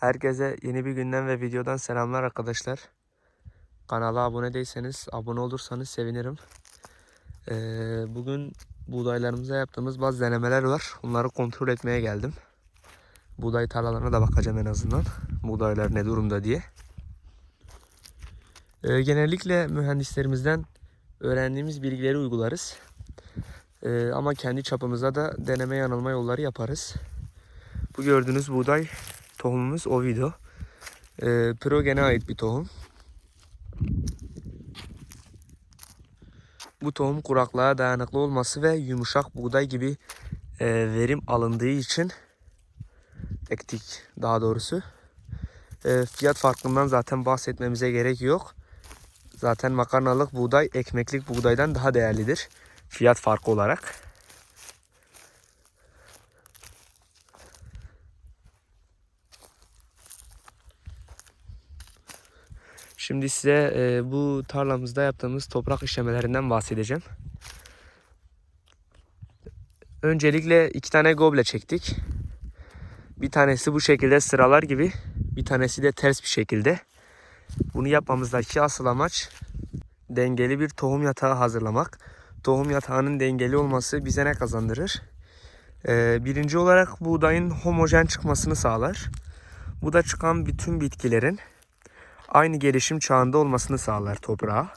Herkese yeni bir günden ve videodan selamlar arkadaşlar. Kanala abone değilseniz abone olursanız sevinirim. Ee, bugün buğdaylarımıza yaptığımız bazı denemeler var. Onları kontrol etmeye geldim. Buğday tarlalarına da bakacağım en azından. Buğdaylar ne durumda diye. Ee, genellikle mühendislerimizden öğrendiğimiz bilgileri uygularız. Ee, ama kendi çapımıza da deneme yanılma yolları yaparız. Bu gördüğünüz buğday tohumumuz Ovido. Ee, Progen'e ait bir tohum. Bu tohum kuraklığa dayanıklı olması ve yumuşak buğday gibi e, verim alındığı için ektik daha doğrusu. E, fiyat farkından zaten bahsetmemize gerek yok. Zaten makarnalık buğday ekmeklik buğdaydan daha değerlidir. Fiyat farkı olarak. Şimdi size e, bu tarlamızda yaptığımız toprak işlemelerinden bahsedeceğim. Öncelikle iki tane goble çektik. Bir tanesi bu şekilde sıralar gibi, bir tanesi de ters bir şekilde. Bunu yapmamızdaki asıl amaç dengeli bir tohum yatağı hazırlamak. Tohum yatağının dengeli olması bize ne kazandırır? Ee, birinci olarak buğdayın homojen çıkmasını sağlar. Bu da çıkan bütün bitkilerin aynı gelişim çağında olmasını sağlar toprağa.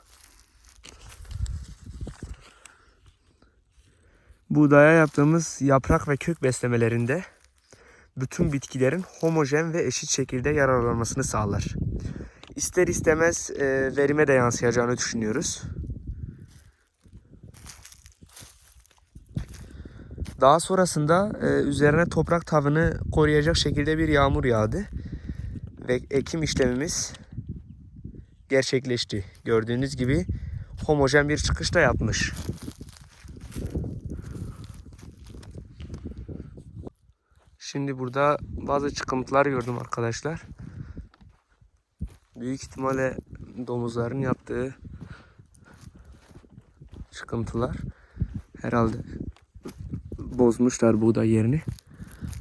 Buğdaya yaptığımız yaprak ve kök beslemelerinde bütün bitkilerin homojen ve eşit şekilde yararlanmasını sağlar. İster istemez e, verime de yansıyacağını düşünüyoruz. Daha sonrasında e, üzerine toprak tavını koruyacak şekilde bir yağmur yağdı. Ve ekim işlemimiz gerçekleşti. Gördüğünüz gibi homojen bir çıkış da yapmış. Şimdi burada bazı çıkıntılar gördüm arkadaşlar. Büyük ihtimalle domuzların yaptığı çıkıntılar. Herhalde bozmuşlar buğday yerini.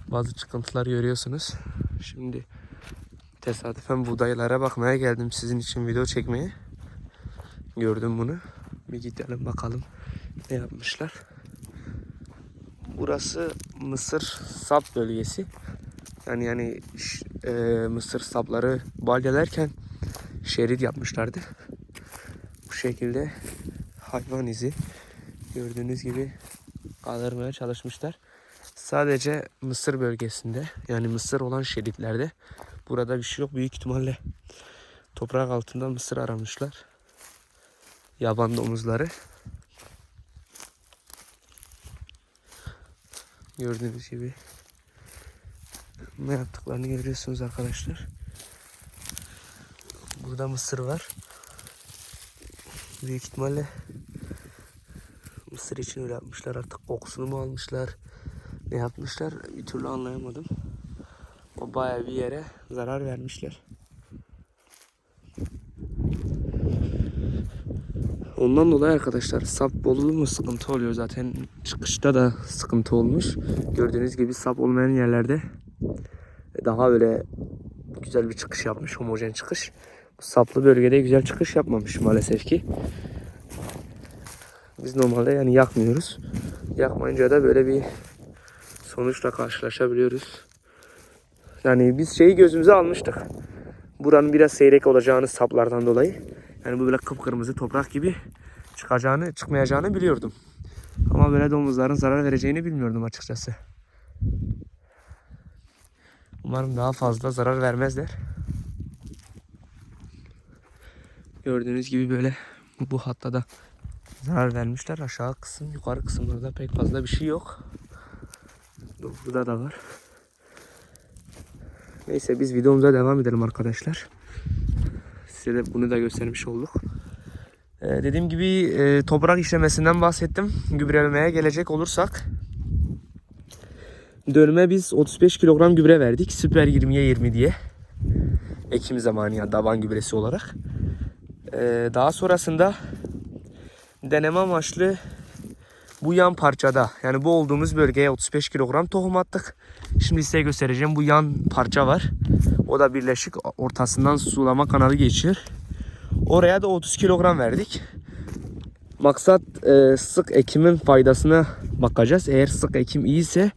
Bazı çıkıntılar görüyorsunuz. Şimdi tesadüfen buğdaylara bakmaya geldim sizin için video çekmeye. Gördüm bunu. Bir gidelim bakalım ne yapmışlar. Burası mısır sap bölgesi. Yani yani e, mısır sapları balyalarken şerit yapmışlardı. Bu şekilde hayvan izi gördüğünüz gibi kaldırmaya çalışmışlar. Sadece Mısır bölgesinde yani Mısır olan şeritlerde burada bir şey yok. Büyük ihtimalle toprak altında Mısır aramışlar. Yaban domuzları. Gördüğünüz gibi ne yaptıklarını görüyorsunuz arkadaşlar. Burada mısır var. Büyük ihtimalle mısır için öyle yapmışlar. Artık kokusunu mu almışlar? Ne yapmışlar? Bir türlü anlayamadım. O bayağı bir yere zarar vermişler. Ondan dolayı arkadaşlar sap bolu mu sıkıntı oluyor zaten çıkışta da sıkıntı olmuş. Gördüğünüz gibi sap olmayan yerlerde daha böyle güzel bir çıkış yapmış homojen çıkış. Bu saplı bölgede güzel çıkış yapmamış maalesef ki. Biz normalde yani yakmıyoruz. Yakmayınca da böyle bir sonuçla karşılaşabiliyoruz. Yani biz şeyi gözümüze almıştık. Buranın biraz seyrek olacağını saplardan dolayı. Yani bu böyle kıpkırmızı toprak gibi çıkacağını, çıkmayacağını biliyordum. Ama böyle domuzların zarar vereceğini bilmiyordum açıkçası. Umarım daha fazla zarar vermezler. Gördüğünüz gibi böyle bu hatta da zarar vermişler. Aşağı kısım, yukarı kısımlarda pek fazla bir şey yok. Burada da var. Neyse biz videomuza devam edelim arkadaşlar. Size de bunu da göstermiş olduk. Ee, dediğim gibi e, toprak işlemesinden bahsettim. Gübrelemeye gelecek olursak dönüme biz 35 kilogram gübre verdik. Süper 20'ye 20 diye. Ekim zamanı ya davan gübresi olarak. Ee, daha sonrasında deneme amaçlı bu yan parçada yani bu olduğumuz bölgeye 35 kilogram tohum attık. Şimdi size göstereceğim bu yan parça var. O da birleşik ortasından sulama kanalı geçiyor. Oraya da 30 kilogram verdik. Maksat e, sık ekimin faydasına bakacağız. Eğer sık ekim iyiyse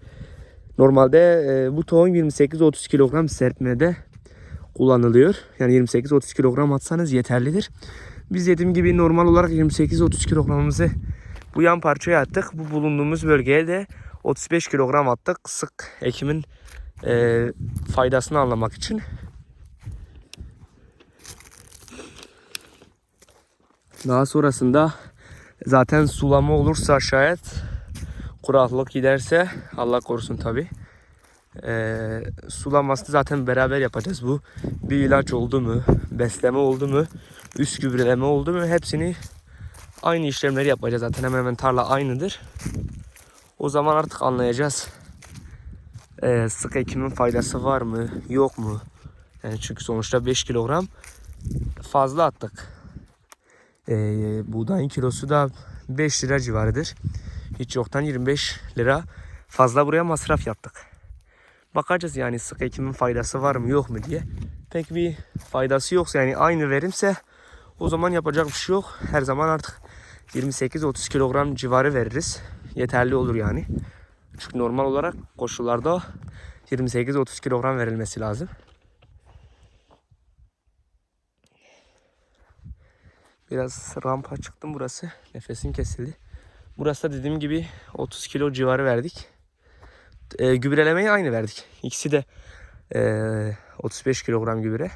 normalde e, bu tohum 28-30 kilogram serpmede kullanılıyor. Yani 28-30 kilogram atsanız yeterlidir. Biz dediğim gibi normal olarak 28-30 kilogramımızı bu yan parçaya attık. Bu bulunduğumuz bölgeye de 35 kilogram attık. Sık ekimin e, faydasını anlamak için. Daha sonrasında zaten sulama olursa şayet kuraklık giderse Allah korusun tabi. Ee, sulamasını zaten beraber yapacağız bu. Bir ilaç oldu mu, besleme oldu mu, üst gübreleme oldu mu hepsini aynı işlemleri yapacağız. Zaten hemen hemen tarla aynıdır. O zaman artık anlayacağız. Ee, sık ekimin faydası var mı, yok mu? Yani çünkü sonuçta 5 kilogram fazla attık. Ee, buğdayın kilosu da 5 lira civarıdır. Hiç yoktan 25 lira fazla buraya masraf yaptık. Bakacağız yani sık ekimin faydası var mı yok mu diye. Pek bir faydası yoksa yani aynı verimse o zaman yapacak bir şey yok. Her zaman artık 28-30 kilogram civarı veririz. Yeterli olur yani. Çünkü normal olarak koşullarda 28-30 kilogram verilmesi lazım. Biraz rampa çıktım burası. Nefesim kesildi. Burası da dediğim gibi 30 kilo civarı verdik. E, gübrelemeyi aynı verdik. İkisi de e, 35 kilogram gübre.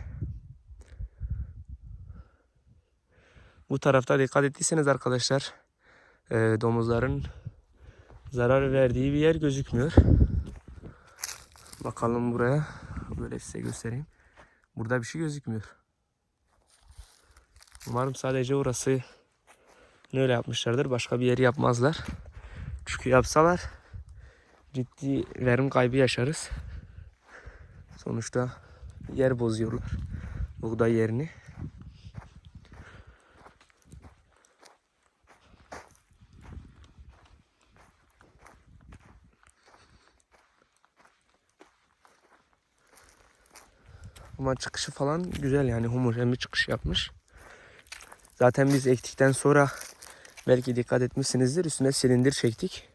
Bu tarafta dikkat ettiyseniz arkadaşlar e, domuzların zarar verdiği bir yer gözükmüyor. Bakalım buraya. Böyle size göstereyim. Burada bir şey gözükmüyor. Umarım sadece orası öyle yapmışlardır. Başka bir yeri yapmazlar. Çünkü yapsalar ciddi verim kaybı yaşarız. Sonuçta yer bozuyorlar. Buğday yerini. Ama çıkışı falan güzel yani homojen bir çıkış yapmış. Zaten biz ektikten sonra belki dikkat etmişsinizdir üstüne silindir çektik.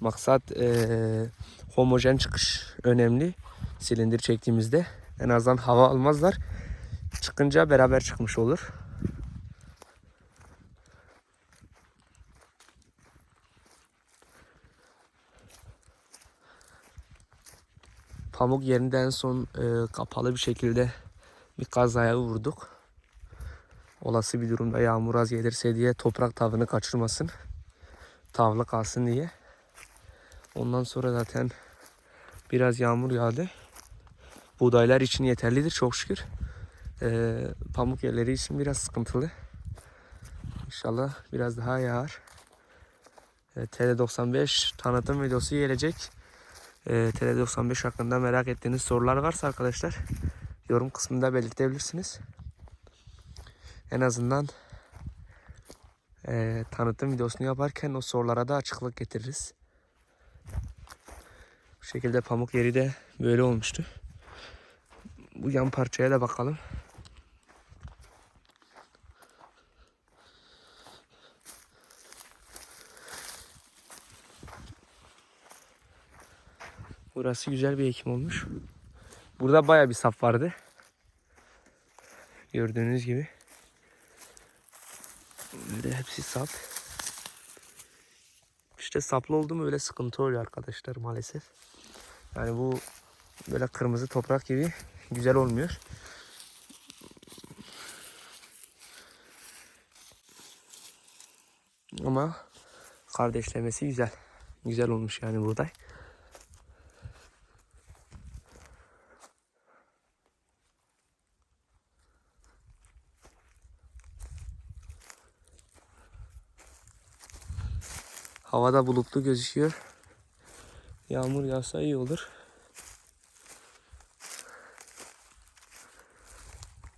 Maksat eee, homojen çıkış önemli. Silindir çektiğimizde en azından hava almazlar. Çıkınca beraber çıkmış olur. Pamuk yerinde en son eee, kapalı bir şekilde bir kaz ayağı vurduk. Olası bir durumda yağmur az gelirse diye toprak tavını kaçırmasın. Tavlı kalsın diye. Ondan sonra zaten biraz yağmur yağdı. Buğdaylar için yeterlidir çok şükür. Ee, pamuk yerleri için biraz sıkıntılı. İnşallah biraz daha yağar. Ee, TD95 tanıtım videosu gelecek. Ee, TD95 hakkında merak ettiğiniz sorular varsa arkadaşlar yorum kısmında belirtebilirsiniz. En azından eee, tanıtım videosunu yaparken o sorulara da açıklık getiririz. Bu şekilde pamuk yeri de böyle olmuştu. Bu yan parçaya da bakalım. Burası güzel bir ekim olmuş. Burada baya bir sap vardı. Gördüğünüz gibi. Böyle hepsi sap. İşte saplı oldu mu öyle sıkıntı oluyor arkadaşlar maalesef. Yani bu böyle kırmızı toprak gibi güzel olmuyor. Ama kardeşlemesi güzel. Güzel olmuş yani buğday. Havada bulutlu gözüküyor. Yağmur yağsa iyi olur.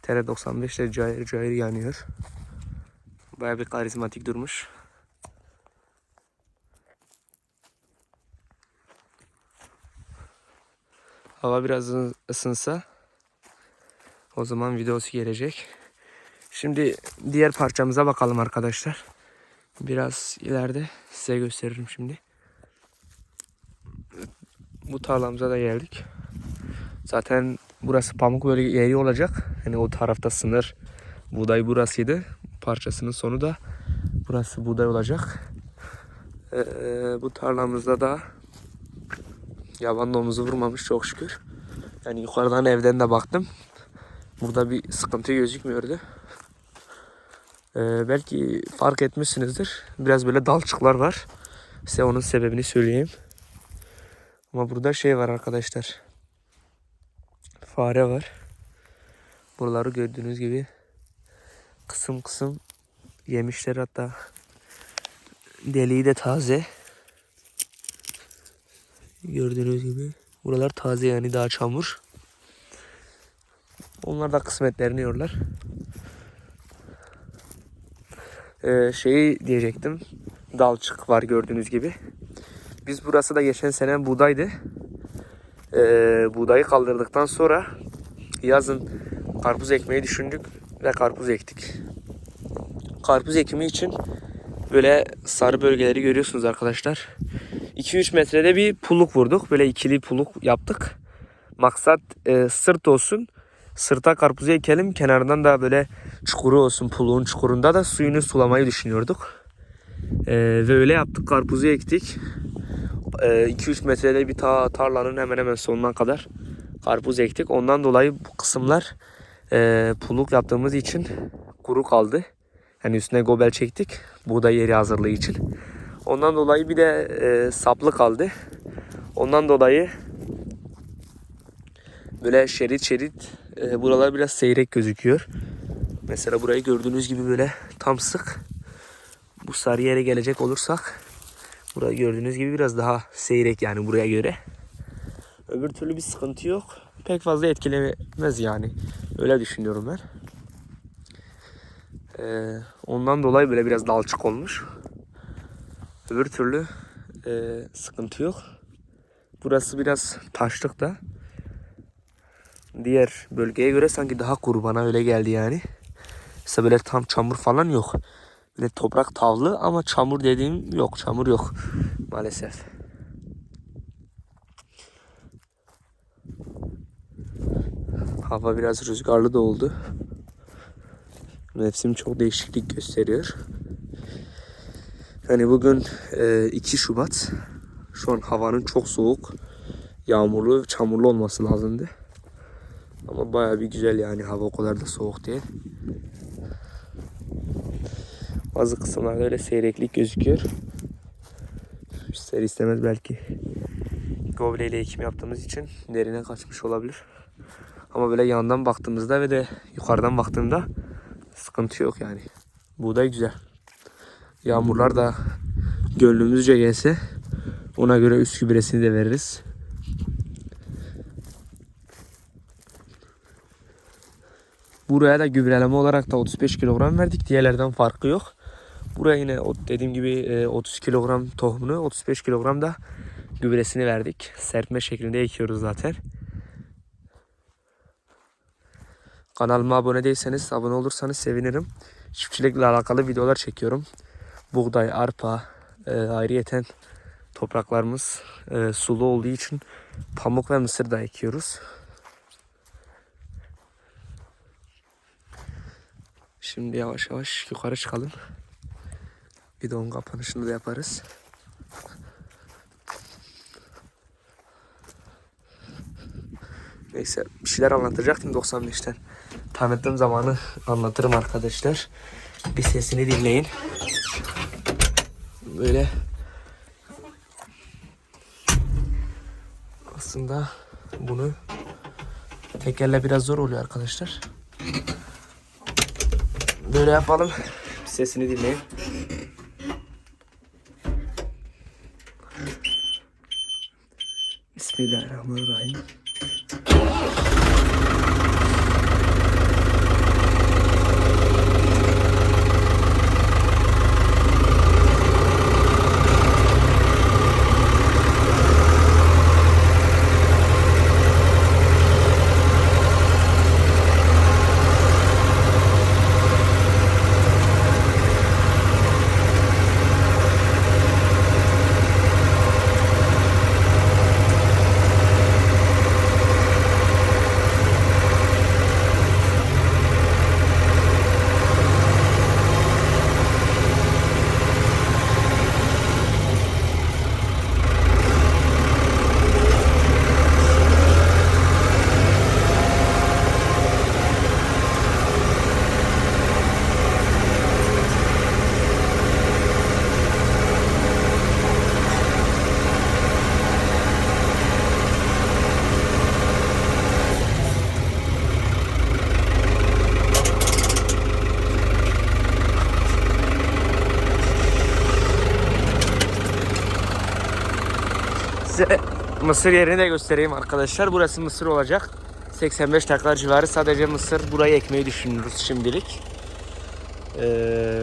TR 95 ile cayır cayır yanıyor. Baya bir karizmatik durmuş. Hava biraz ısınsa O zaman videosu gelecek. Şimdi diğer parçamıza bakalım arkadaşlar. Biraz ileride size gösteririm şimdi. Bu tarlamıza da geldik. Zaten burası pamuk böyle yeri olacak. Yani o tarafta sınır buğday burasıydı. Parçasının sonu da burası buğday olacak. Ee, bu tarlamızda da yaban domuzu vurmamış çok şükür. Yani yukarıdan evden de baktım. Burada bir sıkıntı gözükmüyordu. Ee, belki fark etmişsinizdir. Biraz böyle dalçıklar var. Size onun sebebini söyleyeyim. Ama burada şey var arkadaşlar. Fare var. Buraları gördüğünüz gibi kısım kısım yemişler hatta. Deliği de taze. Gördüğünüz gibi. Buralar taze yani daha çamur. Onlar da kısmetlerini yiyorlar. Ee, şeyi diyecektim. Dalçık var gördüğünüz gibi. Biz burası da geçen sene buğdaydı. Ee, buğdayı kaldırdıktan sonra yazın karpuz ekmeyi düşündük ve karpuz ektik. Karpuz ekimi için böyle sarı bölgeleri görüyorsunuz arkadaşlar. 2-3 metrede bir puluk vurduk. Böyle ikili puluk yaptık. Maksat e, sırt olsun. Sırta karpuzu ekelim. Kenarından da böyle çukuru olsun. Puluğun çukurunda da suyunu sulamayı düşünüyorduk. E, ve öyle yaptık. Karpuzu ektik. 2-3 e, metrede bir ta tarlanın hemen hemen sonuna kadar karpuz ektik. Ondan dolayı bu kısımlar e, puluk yaptığımız için kuru kaldı. Yani üstüne gobel çektik. Buğday yeri hazırlığı için. Ondan dolayı bir de e, saplı kaldı. Ondan dolayı böyle şerit şerit e, buralar biraz seyrek gözüküyor. Mesela burayı gördüğünüz gibi böyle tam sık. Bu sarı yere gelecek olursak burayı gördüğünüz gibi biraz daha seyrek yani buraya göre. Öbür türlü bir sıkıntı yok. Pek fazla etkilemez yani. Öyle düşünüyorum ben. Ee, ondan dolayı böyle biraz dalçık olmuş. Öbür türlü e, sıkıntı yok. Burası biraz taşlık da. Diğer bölgeye göre sanki daha kuru bana öyle geldi yani. Mesela böyle tam çamur falan yok. Böyle toprak tavlı ama çamur dediğim yok. Çamur yok maalesef. Hava biraz rüzgarlı da oldu. Mevsim çok değişiklik gösteriyor. Yani bugün e, 2 Şubat. Şu an havanın çok soğuk, yağmurlu, çamurlu olması lazımdı. Ama baya bir güzel yani hava o kadar da soğuk değil. Bazı kısımlarda öyle seyreklik gözüküyor. İster istemez belki goble ile ekim yaptığımız için derine kaçmış olabilir. Ama böyle yandan baktığımızda ve de yukarıdan baktığımda sıkıntı yok yani. Buğday güzel. Yağmurlar da gönlümüzce gelse ona göre üst gübresini de veririz. Buraya da gübreleme olarak da 35 kilogram verdik. Diğerlerden farkı yok. Buraya yine dediğim gibi 30 e, kilogram tohumunu 35 kilogram da gübresini verdik. Serpme şeklinde ekiyoruz zaten. Kanalıma abone değilseniz abone olursanız sevinirim. Çiftçilikle alakalı videolar çekiyorum. Buğday, arpa, e, ayrıyeten topraklarımız e, sulu olduğu için pamuk ve mısır da ekiyoruz. Şimdi yavaş yavaş yukarı çıkalım. Bir de onun kapanışını da yaparız. Neyse bir şeyler anlatacaktım 95'ten. Tanıttığım zamanı anlatırım arkadaşlar. Bir sesini dinleyin. Böyle aslında bunu tekerle biraz zor oluyor arkadaşlar. Böyle yapalım. Sesini dinleyin. Bismillahirrahmanirrahim. Size mısır yerini de göstereyim arkadaşlar. Burası mısır olacak. 85 dakika civarı sadece mısır burayı ekmeyi düşünüyoruz şimdilik. Ee,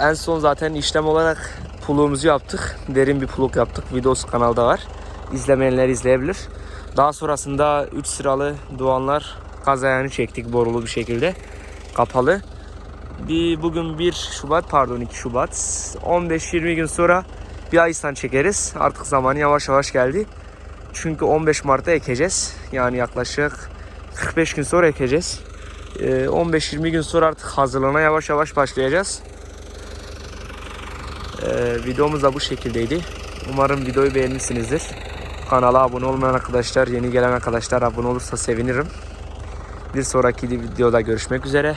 en son zaten işlem olarak puluğumuzu yaptık. Derin bir puluk yaptık. Videosu kanalda var. İzlemeyenler izleyebilir. Daha sonrasında 3 sıralı doğanlar gaz ayağını çektik borulu bir şekilde. Kapalı. Bir bugün 1 Şubat pardon 2 Şubat. 15-20 gün sonra bir Ayıstan çekeriz. Artık zamanı yavaş yavaş geldi. Çünkü 15 Mart'ta ekeceğiz. Yani yaklaşık 45 gün sonra ekeceğiz. Ee, 15-20 gün sonra artık hazırlığına yavaş yavaş başlayacağız. Ee, videomuz da bu şekildeydi. Umarım videoyu beğenmişsinizdir. Kanala abone olmayan arkadaşlar, yeni gelen arkadaşlar abone olursa sevinirim. Bir sonraki videoda görüşmek üzere.